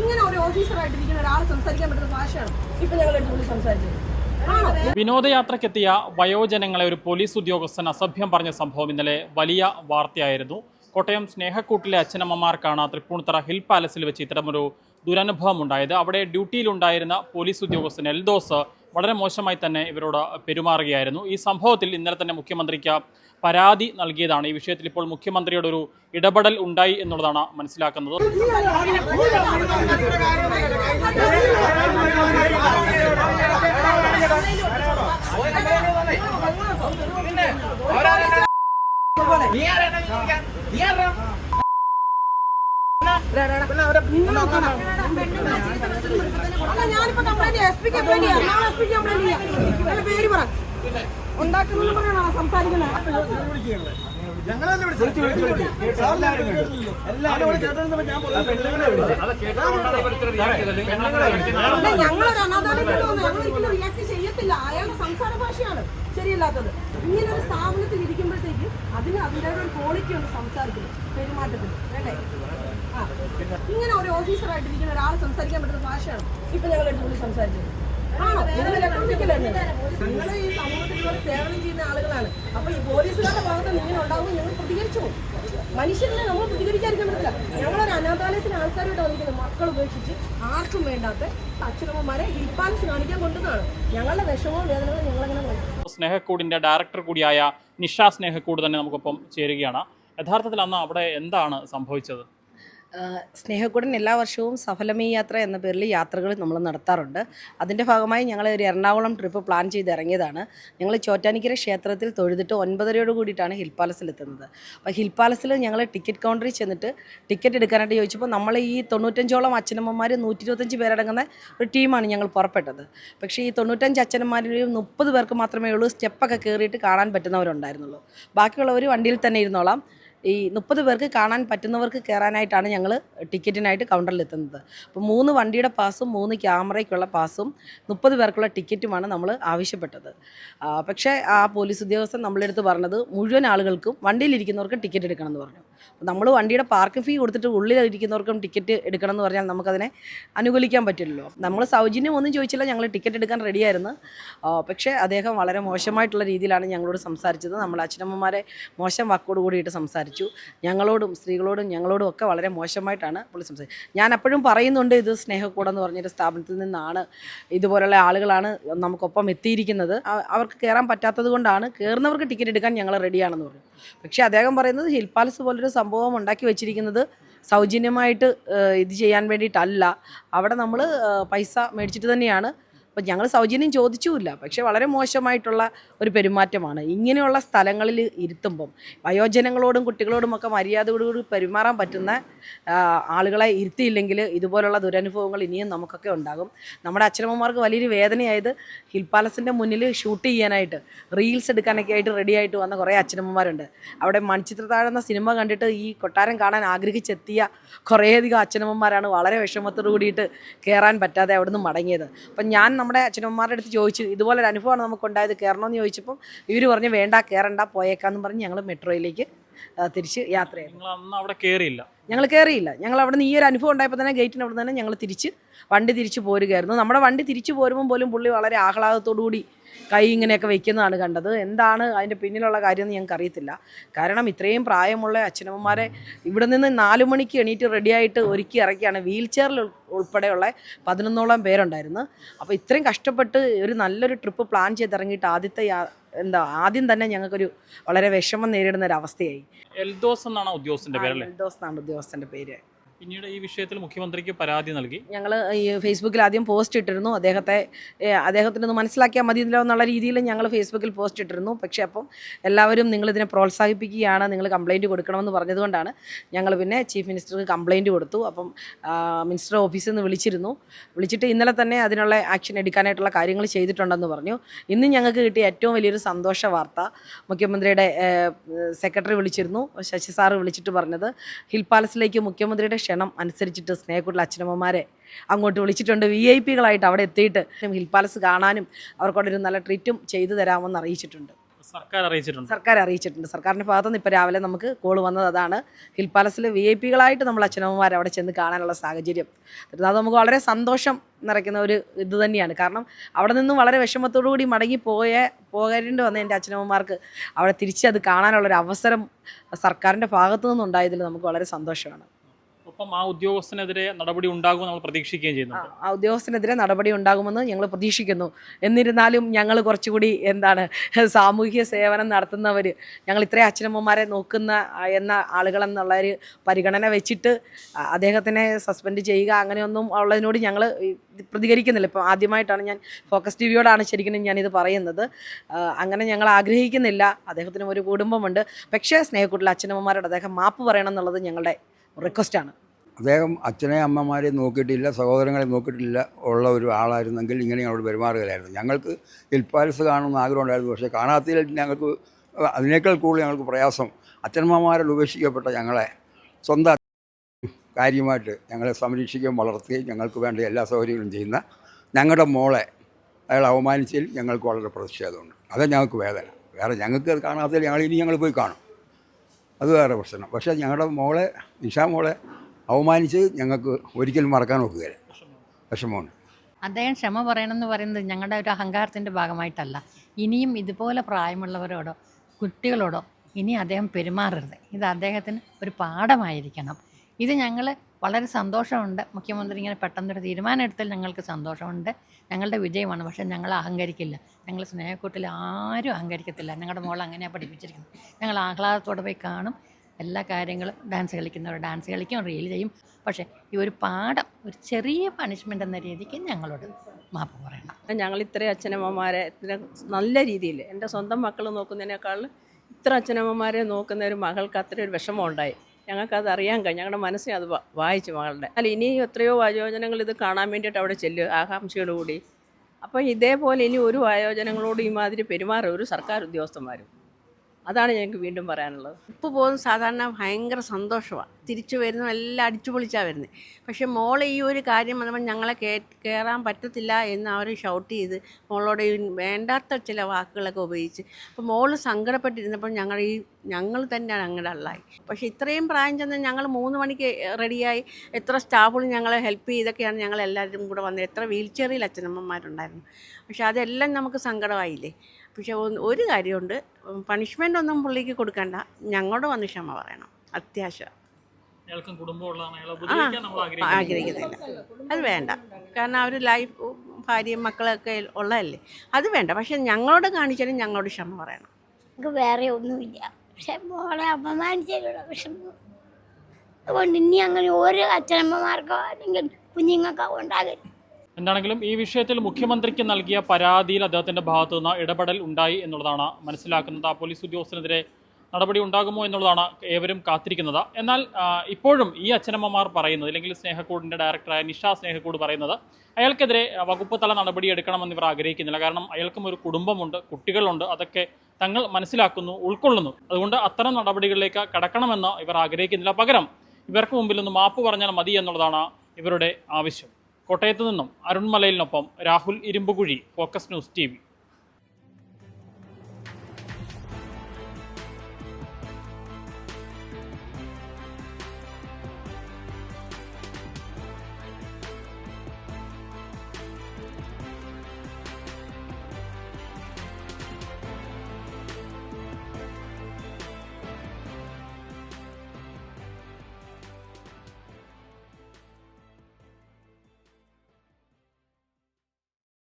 ഇങ്ങനെ ഒരു ഓഫീസറായിട്ടിരിക്കുന്ന ഒരാൾ സംസാരിക്കാൻ പറ്റുന്ന ഭാഷയാണ്. ഇപ്പൊ ഞങ്ങൾ എടുത്ത് വിളിച്ച് സംസാരിച്ചത്. ആണോ? വയോജനങ്ങളെ ഒരു പോലീസ് ഉദ്യോഗസ്ഥൻ അസഭ്യം പറഞ്ഞ സംഭവം ഇന്നലെ വലിയ വാർത്തയായിരുന്നു. കോട്ടയം സ്നേഹക്കൂട്ടിലെ അച്ഛനമ്മമാർക്കാണ് തൃപ്പൂണിത്തറ ഹിൽ പാലസിൽ വെച്ച് ഇത്തരമൊരു ദുരനുഭവം ഉണ്ടായത് അവിടെ ഡ്യൂട്ടിയിലുണ്ടായിരുന്ന പോലീസ് ഉദ്യോഗസ്ഥൻ എൽദോസ് വളരെ മോശമായി തന്നെ ഇവരോട് പെരുമാറുകയായിരുന്നു. ഈ സംഭവത്തിൽ ഇന്നലെ തന്നെ മുഖ്യമന്ത്രിക്ക് പരാതി നൽകിയതാണ്. ഈ വിഷയത്തിൽ ഇപ്പോൾ മുഖ്യമന്ത്രിയുടെ ഒരു ഇടപെടൽ ഉണ്ടായി എന്നുള്ളതാണ് മനസ്സിലാക്കുന്നത്. ഞാനിപ്പോ കംപ്ലൈന്റ് എസ് പി കംപ്ലൈന്റ് ചെയ്യാം എസ് പി കംപ്ലൈന്റ് ചെയ്യാം പേര് പറ അല്ല റിയാക്ട് അയാളുടെ ഭാഷയാണ് ശരിയല്ലാത്തത്. ഇങ്ങനെ ഒരു സ്ഥാപനത്തിൽ ഇരിക്കുമ്പോഴത്തേക്ക് അതിന് അതിന്റെ ഒരു ക്വാളിറ്റി ഉണ്ട് സംസാരത്തിന് ആ. ഇങ്ങനെ ഒരു ഓഫീസറായിട്ടിരിക്കുന്ന ഒരാൾ സംസാരിക്കാൻ പറ്റുന്ന ഭാഷയാണ് ഇപ്പൊ ഞങ്ങൾ എടുത്തുകൊണ്ട് സംസാരിച്ചത്. ആണോ? നിങ്ങൾ ഈ സമൂഹത്തിൽ സേവനം ചെയ്യുന്ന ആളുകളാണ്. പോകും. മനുഷ്യരിനെ നമ്മൾ പ്രതികരിക്കാതിരിക്കാൻ പറ്റില്ല ഞങ്ങളൊരു അനാഥാലയത്തിന് ആൾക്കാരോട് വന്നിരിക്കുന്നത് മക്കൾ ഉപേക്ഷിച്ച് ആർക്കും വേണ്ടാത്ത അച്ഛനമ്മമാരെ ഹിൽപാലസ് കാണിക്കാൻ കൊണ്ടുവന്നാണ് ഞങ്ങളുടെ വിഷമവും വേദനകളും ഞങ്ങളങ്ങനെ സ്നേഹക്കൂടിന്റെ ഡയറക്ടർ കൂടിയായ നിഷ സ്നേഹക്കൂട് തന്നെ നമുക്കൊപ്പം ചേരുകയാണ്. യഥാർത്ഥത്തിൽ അന്ന് അവിടെ എന്താണ് സംഭവിച്ചത്? സ്നേഹക്കൂടൻ എല്ലാ വർഷവും സഫലമീ യാത്ര എന്ന പേരിൽ യാത്രകൾ നമ്മൾ നടത്താറുണ്ട്. അതിന്റെ ഭാഗമായി ഞങ്ങൾ ഒരു എറണാകുളം ട്രിപ്പ് പ്ലാൻ ചെയ്ത് ഇറങ്ങിയതാണ്. ഞങ്ങൾ ചോറ്റാനിക്കര ക്ഷേത്രത്തിൽ തൊഴുതിട്ട് ഒൻപതരയോട് കൂടിയിട്ടാണ് ഹിൽ പാലസിൽ എത്തുന്നത്. അപ്പോൾ ഹിൽ പാലസിൽ ഞങ്ങൾ ടിക്കറ്റ് കൗണ്ടറിൽ ചെന്നിട്ട് ടിക്കറ്റ് എടുക്കാനായിട്ട് ചോദിച്ചപ്പോൾ നമ്മൾ ഈ തൊണ്ണൂറ്റഞ്ചോളം അച്ഛനമ്മമാർ നൂറ്റി ഇരുപത്തഞ്ച് പേരടങ്ങുന്ന ഒരു ടീമാണ് ഞങ്ങൾ പുറപ്പെട്ടത്. പക്ഷേ ഈ തൊണ്ണൂറ്റഞ്ച് അച്ഛനന്മാരിൽ മുപ്പത് പേർക്ക് മാത്രമേ ഉള്ളൂ. സ്റ്റെപ്പൊക്കെ കയറിയിട്ട് കാണാൻ പറ്റുന്നവരുണ്ടായിരുന്നുള്ളൂ. ബാക്കിയുള്ളവർ വണ്ടിയിൽ തന്നെ ഇരുന്നോളാം. ഈ മുപ്പത് പേർക്ക് കാണാൻ പറ്റുന്നവർക്ക് കയറാനായിട്ടാണ് ഞങ്ങൾ ടിക്കറ്റിനായിട്ട് കൗണ്ടറിൽ എത്തുന്നത്. അപ്പോൾ മൂന്ന് വണ്ടിയുടെ പാസും മൂന്ന് ക്യാമറയ്ക്കുള്ള പാസും മുപ്പത് പേർക്കുള്ള ടിക്കറ്റുമാണ് നമ്മൾ ആവശ്യപ്പെട്ടത്. പക്ഷേ ആ പോലീസ് ഉദ്യോഗസ്ഥൻ നമ്മളെടുത്ത് പറഞ്ഞത് മുഴുവൻ ആളുകൾക്കും വണ്ടിയിലിരിക്കുന്നവർക്ക് ടിക്കറ്റ് എടുക്കണം എന്ന് പറഞ്ഞു. നമ്മൾ വണ്ടിയുടെ പാർക്കിംഗ് ഫീ കൊടുത്തിട്ട് ഉള്ളിലിരിക്കുന്നവർക്കും ടിക്കറ്റ് എടുക്കണം എന്ന് പറഞ്ഞാൽ നമുക്കതിനെ അനുകൂലിക്കാൻ പറ്റില്ലല്ലോ. നമ്മൾ സൗജന്യം ഒന്നും ചോദിച്ചില്ല ഞങ്ങൾ ടിക്കറ്റ് എടുക്കാൻ റെഡിയായിരുന്നു പക്ഷേ അദ്ദേഹം വളരെ മോശമായിട്ടുള്ള രീതിയിലാണ് ഞങ്ങളോട് സംസാരിച്ചത്. നമ്മൾ അച്ഛനമ്മമാരെ മോശം വാക്കോട് കൂടിയിട്ട് സംസാരിച്ചു. ഞങ്ങളോടും സ്ത്രീകളോടും ഞങ്ങളോടും ഒക്കെ വളരെ മോശമായിട്ടാണ് പുള്ളി സംസാരിച്ചത്. ഞാൻ എപ്പോഴും പറയുന്നുണ്ട് ഇത് സ്നേഹക്കൂടെന്ന് പറഞ്ഞൊരു സ്ഥാപനത്തിൽ നിന്നാണ് ഇതുപോലുള്ള ആളുകളാണ് നമുക്കൊപ്പം എത്തിയിരിക്കുന്നത്. അവർക്ക് കയറാൻ പറ്റാത്തത് കൊണ്ടാണ് കയറുന്നവർക്ക് ടിക്കറ്റ് എടുക്കാൻ ഞങ്ങൾ റെഡിയാണെന്ന് പറഞ്ഞു. പക്ഷേ അദ്ദേഹം പറയുന്നത് ഹിൽ പാലസ് പോലൊരു സംഭവം ഉണ്ടാക്കി വെച്ചിരിക്കുന്നത് സൗജന്യമായിട്ട് ഇത് ചെയ്യാൻ വേണ്ടിയിട്ടല്ല. അവിടെ നമ്മൾ പൈസ മേടിച്ചിട്ട് തന്നെയാണ്. അപ്പം ഞങ്ങൾ സൗജന്യം ചോദിച്ചുമില്ല. പക്ഷേ വളരെ മോശമായിട്ടുള്ള ഒരു പെരുമാറ്റമാണ്. ഇങ്ങനെയുള്ള സ്ഥലങ്ങളിൽ ഇരുത്തുമ്പം വയോജനങ്ങളോടും കുട്ടികളോടും ഒക്കെ മര്യാദയോടുകൂടി പെരുമാറാൻ പറ്റുന്ന ആളുകളെ ഇരുത്തിയില്ലെങ്കിൽ ഇതുപോലുള്ള ദുരനുഭവങ്ങൾ ഇനിയും നമുക്കൊക്കെ ഉണ്ടാകും. നമ്മുടെ അച്ഛനമ്മമാർക്ക് വലിയൊരു വേദനയായത് ഹിൽ പാലസിന്റെ മുന്നിൽ ഷൂട്ട് ചെയ്യാനായിട്ട് റീൽസ് എടുക്കാനൊക്കെ ആയിട്ട് റെഡി ആയിട്ട് വന്ന കുറേ അച്ഛനമ്മമാരുണ്ട്. അവിടെ മൺചിത്രത്താഴ് എന്ന സിനിമ കണ്ടിട്ട് ഈ കൊട്ടാരം കാണാൻ ആഗ്രഹിച്ചെത്തിയ കുറേയധികം അച്ഛനമ്മമാരാണ് വളരെ വിഷമത്തോടു കൂടിയിട്ട് കയറാൻ പറ്റാതെ അവിടെ നിന്ന് മടങ്ങിയത്. അപ്പം ഞാൻ നമ്മുടെ അച്ഛനമ്മമാരുടെ അടുത്ത് ചോദിച്ചു ഇതുപോലൊരു അനുഭവമാണ് നമുക്ക് ഉണ്ടായത് കയറണമെന്ന് ചോദിച്ചപ്പോൾ ഇവർ പറഞ്ഞു വേണ്ട കയറണ്ട പോയേക്കാന്ന് പറഞ്ഞ് ഞങ്ങൾ മെട്രോയിലേക്ക് തിരിച്ച് യാത്ര ചെയ്തു ഞങ്ങൾ കയറിയില്ല ഞങ്ങൾ അവിടെ നിന്ന് ഈ ഒരു അനുഭവം ഉണ്ടായപ്പോൾ തന്നെ ഗേറ്റിന് അവിടെ തന്നെ ഞങ്ങൾ തിരിച്ച് വണ്ടി തിരിച്ച് പോരുകയായിരുന്നു. നമ്മുടെ വണ്ടി തിരിച്ചു പോരുമ്പോൾ പോലും പുള്ളി വളരെ ആഹ്ലാദത്തോടു കൂടി കൈ ഇങ്ങനെയൊക്കെ വയ്ക്കുന്നതാണ് കണ്ടത്. എന്താണ് അതിന്റെ പിന്നിലുള്ള കാര്യം എന്ന് ഞങ്ങൾക്ക് അറിയത്തില്ല. കാരണം ഇത്രയും പ്രായമുള്ള അച്ഛനമ്മമാരെ ഇവിടെ നിന്ന് നാല് മണിക്ക് എണീറ്റ് റെഡിയായിട്ട് ഒരുക്കി ഇറക്കിയാണ് വീൽ ചെയറിൽ ഉൾപ്പെടെയുള്ള പതിനൊന്നോളം പേരുണ്ടായിരുന്നു അപ്പോൾ ഇത്രയും കഷ്ടപ്പെട്ട് ഒരു നല്ലൊരു ട്രിപ്പ് പ്ലാൻ ചെയ്തിറങ്ങിയിട്ട് ആദ്യത്തെ യാ- എന്താ ആദ്യം തന്നെ ഞങ്ങൾക്കൊരു വളരെ വിഷമം നേരിടുന്ന ഒരു അവസ്ഥയായി. എൽദോസ് എന്നാണ് ഉദ്യോഗസ്ഥന്റെ പേര് എൽദോസ് എന്നാണ് ഉദ്യോഗസ്ഥന്റെ പേര്. പിന്നീട് ഈ വിഷയത്തിൽ മുഖ്യമന്ത്രിക്ക് പരാതി നൽകി. ഞങ്ങൾ ഈ ഫേസ്ബുക്കിൽ ആദ്യം പോസ്റ്റ് ഇട്ടിരുന്നു. അദ്ദേഹത്തെ അദ്ദേഹത്തിനൊന്ന് മനസ്സിലാക്കിയാൽ മതിയല്ലോ എന്നുള്ള രീതിയിൽ ഞങ്ങൾ ഫേസ്ബുക്കിൽ പോസ്റ്റ് ഇട്ടിരുന്നു. പക്ഷേ അപ്പം എല്ലാവരും നിങ്ങൾ ഇതിനെ പ്രോത്സാഹിപ്പിക്കുകയാണ് നിങ്ങൾ കംപ്ലൈന്റ് കൊടുക്കണമെന്ന് പറഞ്ഞതുകൊണ്ടാണ് ഞങ്ങൾ പിന്നെ ചീഫ് മിനിസ്റ്റർക്ക് കംപ്ലൈന്റ് കൊടുത്തു. അപ്പം മിനിസ്റ്റർ ഓഫീസിൽ നിന്ന് വിളിച്ചിരുന്നു. വിളിച്ചിട്ട് ഇന്നലെ തന്നെ അതിനുള്ള ആക്ഷൻ എടുക്കാനായിട്ടുള്ള കാര്യങ്ങൾ ചെയ്തിട്ടുണ്ടെന്ന് പറഞ്ഞു. ഇന്ന് ഞങ്ങൾക്ക് കിട്ടിയ ഏറ്റവും വലിയൊരു സന്തോഷ വാർത്ത മുഖ്യമന്ത്രിയുടെ സെക്രട്ടറി വിളിച്ചിരുന്നു. ശശി സാറ് വിളിച്ചിട്ട് പറഞ്ഞത് ഹിൽ പാലസിലേക്ക് മുഖ്യമന്ത്രിയുടെ ക്ഷണം അനുസരിച്ചിട്ട് സ്നേഹക്കുള്ള അച്ഛനമ്മമാരെ അങ്ങോട്ട് വിളിച്ചിട്ടുണ്ട്. വി ഐ പികളായിട്ട് അവിടെ എത്തിയിട്ട് ഹിൽ പാലസ് കാണാനും അവർക്കവിടെ ഒരു നല്ല ട്രീറ്റും ചെയ്തു തരാമെന്ന് അറിയിച്ചിട്ടുണ്ട്. സർക്കാർ അറിയിച്ചിട്ടുണ്ട്. സർക്കാർ അറിയിച്ചിട്ടുണ്ട്. സർക്കാരിന്റെ ഭാഗത്തുനിന്ന് ഇപ്പോൾ രാവിലെ നമുക്ക് കോൾ വന്നത് അതാണ്. ഹിൽ പാലസിൽ വി ഐ പികളായിട്ട് നമ്മൾ അച്ഛനമ്മമാർ അവിടെ ചെന്ന് കാണാനുള്ള സാഹചര്യം. അത് നമുക്ക് വളരെ സന്തോഷം നിറയ്ക്കുന്ന ഒരു ഇത് തന്നെയാണ്. കാരണം അവിടെ നിന്നും വളരെ വിഷമത്തോടു കൂടി മടങ്ങി പോയ പോകേണ്ടി വന്ന എന്റെ അച്ഛനമ്മമാർക്ക് അവിടെ തിരിച്ച് അത് കാണാനുള്ളൊരു അവസരം സർക്കാരിന്റെ ഭാഗത്തു നിന്നുണ്ടായതിൽ നമുക്ക് വളരെ സന്തോഷമാണ്. ഒപ്പം ആ ഉദ്യോഗസ്ഥനെതിരെ നടപടി ഉണ്ടാകുമെന്ന് നമ്മൾ പ്രതീക്ഷിക്കുകയും ആ, ആ ഉദ്യോഗസ്ഥനെതിരെ നടപടി ഉണ്ടാകുമെന്ന് ഞങ്ങൾ പ്രതീക്ഷിക്കുന്നു. എന്നിരുന്നാലും ഞങ്ങൾ കുറച്ചുകൂടി എന്താണ് സാമൂഹ്യ സേവനം നടത്തുന്നവർ ഞങ്ങൾ ഇത്രയും അച്ഛനമ്മമാരെ നോക്കുന്ന എന്ന ആളുകളെന്നുള്ള ഒരു പരിഗണന വെച്ചിട്ട് അദ്ദേഹത്തിനെ സസ്പെൻഡ് ചെയ്യുക അങ്ങനെയൊന്നും ഉള്ളതിനോട് ഞങ്ങൾ പ്രതികരിക്കുന്നില്ല. ഇപ്പോൾ ആദ്യമായിട്ടാണ് ഞാൻ ഫോക്കസ് ടി വിയോടാണ് ശരിക്കും ഞാനിത് പറയുന്നത്. അങ്ങനെ ഞങ്ങൾ ആഗ്രഹിക്കുന്നില്ല. അദ്ദേഹത്തിനും ഒരു കുടുംബമുണ്ട്. പക്ഷേ സ്നേഹക്കൂട്ടിൽ അച്ഛനമ്മമാരോട് അദ്ദേഹം മാപ്പ് പറയണം എന്നുള്ളത് ഞങ്ങളുടെ റിക്വസ്റ്റാണ്. അദ്ദേഹം അച്ഛനെ അമ്മമാരെ നോക്കിയിട്ടില്ല സഹോദരങ്ങളെ നോക്കിയിട്ടില്ല ഉള്ള ഒരു ആളായിരുന്നെങ്കിൽ ഇങ്ങനെ ഞങ്ങളോട് പെരുമാറുകയായിരുന്നു. ഞങ്ങൾക്ക് ഹിൽപാലസ് കാണുന്ന ആഗ്രഹം ഉണ്ടായിരുന്നു പക്ഷേ കാണാത്തതിൽ ഞങ്ങൾക്ക് അതിനേക്കാൾ കൂടുതൽ ഞങ്ങൾക്ക് പ്രയാസം. അച്ഛനമ്മമാരിൽ ഉപേക്ഷിക്കപ്പെട്ട ഞങ്ങളെ സ്വന്തം കാര്യമായിട്ട് ഞങ്ങളെ സംരക്ഷിക്കുകയും വളർത്തുകയും ഞങ്ങൾക്ക് വേണ്ട എല്ലാ സൗകര്യങ്ങളും ചെയ്യുന്ന ഞങ്ങളുടെ മോളെ അയാൾ അവമാനിച്ചതിൽ ഞങ്ങൾക്ക് വളരെ പ്രതിഷേധമുണ്ട്. അത് ഞങ്ങൾക്ക് വേദന. വേറെ ഞങ്ങൾക്ക് അത് കാണാത്തതിൽ ഞങ്ങൾ ഇനി ഞങ്ങൾ പോയി കാണും. അത് വേറെ പ്രശ്നം. പക്ഷേ ഞങ്ങളുടെ മോളെ നിഷാ മോളെ അവമാനിച്ച് ഞങ്ങൾക്ക് ഒരിക്കലും മറക്കാൻ ഒക്കുകയില്ല. വിഷമമുണ്ട്. അദ്ദേഹം ക്ഷമ പറയണമെന്ന് പറയുന്നത് ഞങ്ങളുടെ ഒരു അഹങ്കാരത്തിന്റെ ഭാഗമായിട്ടല്ല. ഇനിയും ഇതുപോലെ പ്രായമുള്ളവരോടോ കുട്ടികളോടോ ഇനി അദ്ദേഹം പെരുമാറരുത്. ഇത് അദ്ദേഹത്തിന് ഒരു പാഠമായിരിക്കണം. ഇത് ഞങ്ങൾ വളരെ സന്തോഷമുണ്ട്. മുഖ്യമന്ത്രി ഇങ്ങനെ പെട്ടെന്നൊരു തീരുമാനം എടുത്താൽ ഞങ്ങൾക്ക് സന്തോഷമുണ്ട്. ഞങ്ങളുടെ വിജയമാണ്. പക്ഷേ ഞങ്ങൾ അഹങ്കരിക്കില്ല. ഞങ്ങൾ സ്നേഹക്കൂട്ടിൽ ആരും അഹങ്കരിക്കത്തില്ല. ഞങ്ങളുടെ മോൾ അങ്ങനെയാണ് പഠിപ്പിച്ചിരിക്കുന്നത്. ഞങ്ങൾ ആഹ്ലാദത്തോടെ പോയി കാണും. എല്ലാ കാര്യങ്ങളും ഡാൻസ് കളിക്കുന്നവർ ഡാൻസ് കളിക്കും റീൽ ചെയ്യും. പക്ഷേ ഈ ഒരു പാഠം ഒരു ചെറിയ പണിഷ്മെന്റ് എന്ന രീതിക്ക് ഞങ്ങളോട് മാപ്പ് പറയണം. ഞങ്ങൾ ഇത്രയും അച്ഛനമ്മമാരെ ഇത്ര നല്ല രീതിയിൽ എന്റെ സ്വന്തം മക്കൾ നോക്കുന്നതിനേക്കാൾ ഇത്ര അച്ഛനമ്മമാരെ നോക്കുന്ന ഒരു മകൾക്ക് അത്രയൊരു വിഷമം ഉണ്ടായി. ഞങ്ങൾക്കത് അറിയാൻ കഴിഞ്ഞു. ഞങ്ങളുടെ മനസ്സിൽ അത് വായിച്ചു മകളുടെ. അല്ല ഇനിയും എത്രയോ വയോജനങ്ങൾ ഇത് കാണാൻ വേണ്ടിയിട്ട് അവിടെ ചെല്ലും ആകാംക്ഷയോടുകൂടി. അപ്പോൾ ഇതേപോലെ ഇനി ഒരു വയോജനങ്ങളോട് ഈ മാതിരി പെരുമാറും ഒരു സർക്കാർ ഉദ്യോഗസ്ഥന്മാരും അതാണ് ഞങ്ങൾക്ക് വീണ്ടും പറയാനുള്ളത്. ഇപ്പോൾ പോകുന്ന സാധാരണ ഭയങ്കര സന്തോഷമാണ്. തിരിച്ചു വരുന്നു എല്ലാം അടിച്ചു പൊളിച്ചാണ് വരുന്നത് പക്ഷേ മോൾ ഈ ഒരു കാര്യം വന്നപ്പോൾ ഞങ്ങളെ കയറാൻ പറ്റത്തില്ല എന്ന് അവർ ഷൗട്ട് ചെയ്ത് മോളോട് വേണ്ടാത്ത ചില വാക്കുകളൊക്കെ ഉപയോഗിച്ച്. അപ്പോൾ മോൾ സങ്കടപ്പെട്ടിരുന്നപ്പോൾ ഞങ്ങൾ ഈ ഞങ്ങൾ തന്നെയാണ് ഞങ്ങളുടെ അള്ളായി. പക്ഷേ ഇത്രയും പ്രായം ചെന്ന് ഞങ്ങൾ മൂന്ന് മണിക്ക് റെഡിയായി എത്ര സ്റ്റാഫുകൾ ഞങ്ങളെ ഹെൽപ്പ് ചെയ്തൊക്കെയാണ് ഞങ്ങൾ എല്ലാവരും കൂടെ വന്നത്. എത്ര വീൽ ചെയറിൽ അച്ഛനമ്മമാരുണ്ടായിരുന്നു. പക്ഷേ അതെല്ലാം നമുക്ക് സങ്കടമായില്ലേ? പക്ഷേ ഒരു കാര്യമുണ്ട്. പണിഷ്മെന്റ് ഒന്നും പുള്ളിക്ക് കൊടുക്കണ്ട. ഞങ്ങളോട് വന്ന് ക്ഷമ പറയണം. അത്യാവശ്യം. ആഗ്രഹിക്കുന്നില്ല. ആഗ്രഹിക്കുന്നില്ല. അത് വേണ്ട. കാരണം അവർ ലൈഫ് ഭാര്യയും മക്കളൊക്കെ ഉള്ളതല്ലേ? അത് വേണ്ട. പക്ഷെ ഞങ്ങളോട് കാണിച്ചാലും ഞങ്ങളോട് ക്ഷമ പറയണം. നമുക്ക് വേറെ ഒന്നുമില്ല. പക്ഷെ മോളെ അപമാനിച്ചതിലുള്ള വിഷമം അതുകൊണ്ട് ഇനി അങ്ങനെ ഒരു അച്ഛനമ്മമാർക്കോ അല്ലെങ്കിൽ കുഞ്ഞുങ്ങൾക്കോ ഉണ്ടാകരുത്. എന്താണെങ്കിലും ഈ വിഷയത്തിൽ മുഖ്യമന്ത്രിക്ക് നൽകിയ പരാതിയിൽ അദ്ദേഹത്തിന്റെ ഭാഗത്തു നിന്ന് ഇടപെടൽ ഉണ്ടായി എന്നുള്ളതാണ് മനസ്സിലാക്കുന്നത്. ആ പോലീസ് ഉദ്യോഗസ്ഥനെതിരെ നടപടി ഉണ്ടാകുമോ എന്നുള്ളതാണ് ഏവരും കാത്തിരിക്കുന്നത്. എന്നാൽ ഇപ്പോഴും ഈ അച്ഛനമ്മമാർ പറയുന്നത് അല്ലെങ്കിൽ സ്നേഹക്കൂടിന്റെ ഡയറക്ടറായ നിഷ സ്നേഹക്കൂട് പറയുന്നത് അയാൾക്കെതിരെ വകുപ്പ് തല നടപടി എടുക്കണമെന്ന് ഇവർ ആഗ്രഹിക്കുന്നില്ല. കാരണം അയാൾക്കും ഒരു കുടുംബമുണ്ട് കുട്ടികളുണ്ട് അതൊക്കെ തങ്ങൾ മനസ്സിലാക്കുന്നു ഉൾക്കൊള്ളുന്നു. അതുകൊണ്ട് അത്തരം നടപടികളിലേക്ക് കടക്കണമെന്ന് ഇവർ ആഗ്രഹിക്കുന്നില്ല. പകരം ഇവർക്ക് മുമ്പിൽ ഒന്ന് മാപ്പ് പറഞ്ഞാൽ മതി എന്നുള്ളതാണ് ഇവരുടെ ആവശ്യം. കോട്ടയത്ത് നിന്നും അരുൺമലയിലിനൊപ്പം Rahul Irumbukuzhi focus news T